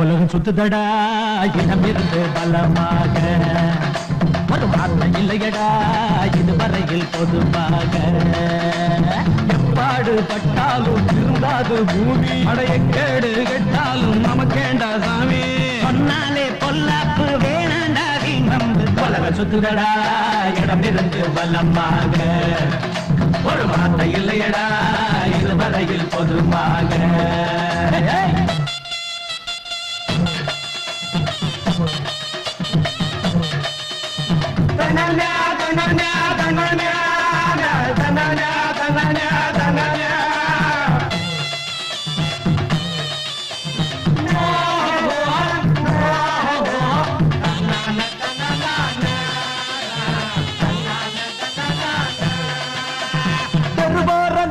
உலகம் சுத்துதடா இருந்து பலமாக. ஒரு வார்த்தை இல்லையடா இதுவரையில் பொதுவாக. எப்பாடு பட்டாலும் திருந்தாது பூமி. அடைய கேடு கெட்டாலும் நமக்கேண்டா சாமி. சொன்னாலே பொல்லாப்பு வேணாண்டா நம்பு உலகம் சுத்துதடா இடமிருந்து பலமாக. ஒரு வார்த்தை இல்லையடா இதுவரையில் பொதுவாக.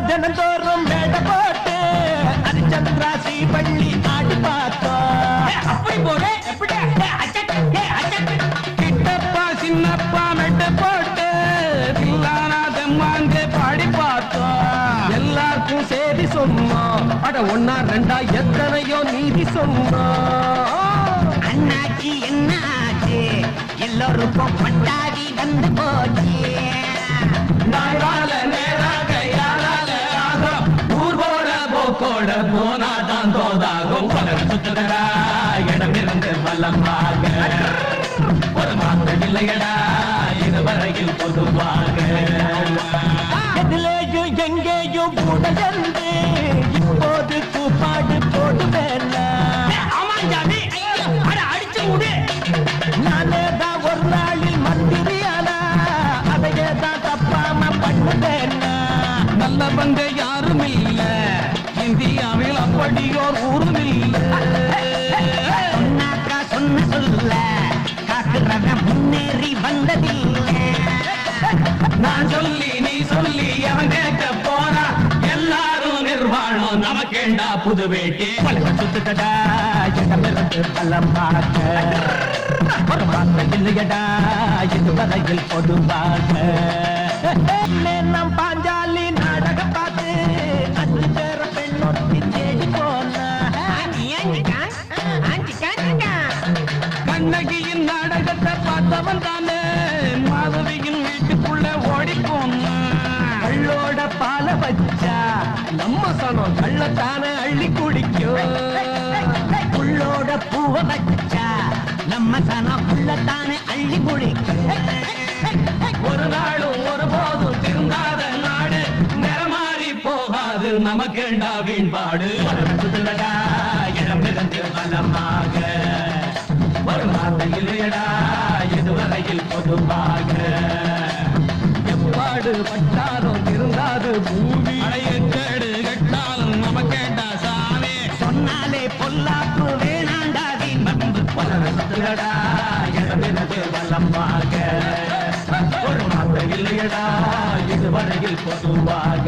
தினந்தோறும் சேதி சொன்னோம் அட ஒன்னா ரெண்டா எத்தனையோ நீதி சொன்னோம் அண்ணாச்சி என்ன ஆச்சு எல்லோருக்கும் பட்டாதி வந்து போச்சு. நாளால நேராக யாரால ஆகும் ஊர்வோட போக்கோட போனாதான் தோதாகும். பலர் சுத்துதடா இடமிருந்து வல்லமாக ஒரு மாத்திரை இல்லையடா இதுவரையில் பொதுவாக. எதிலேயும் எங்கேயும் உடலந்து இந்தியாவில் அப்படியோர் ஊரும் சொன்னாக்கா சொன்ன சொல்ல காக்குறவன் முன்னேறி வந்ததில்லை. நான் சொல்லி நீ சொல்லி அவன் கேட்க போனா எல்லாரும் நிர்வாணம் நமக்கேண்டா புது வேட்டி. பலகம் சுத்துக்கடா இடமிருந்து பலம் பார்க்க. ஒரு வார்த்தை இல்லையடா இதுவரையில் பொதுவாக கண்ணகியின் நாடகத்தை பார்த்தவன் தானே? மாதவியின் வீட்டுக்குள்ள ஓடி கள்ளோட பால வச்சா நம்ம சனம் கள்ளத்தானே அள்ளி குடிக்கும். புள்ளோட பூவ வச்சா நம்ம சனம் புள்ளத்தானே அள்ளி குடிக்கும். ஒரு நாளும் ஒரு போதும் திருந்தாத நாடு நிறமாறி போகாது. நமக்கு வீண்பாடு. இடமிருந்து மலமாக ஒரு வார்த்தை இல்லையடா இதுவரையில் பொதுவாக எவ்வாடு பட்டாலும் இருந்தாது பூமி கேடு கட்டாலும் நம்ம கேட்டா சாமி சொன்னாலே பொல்லாப்பு வேணாண்டாதி மண்பு வளரத்துலடா இடமிருந்து வல்லமாக ஒரு மாத்திரை இல்லையடா இதுவரையில் பொதுவாக.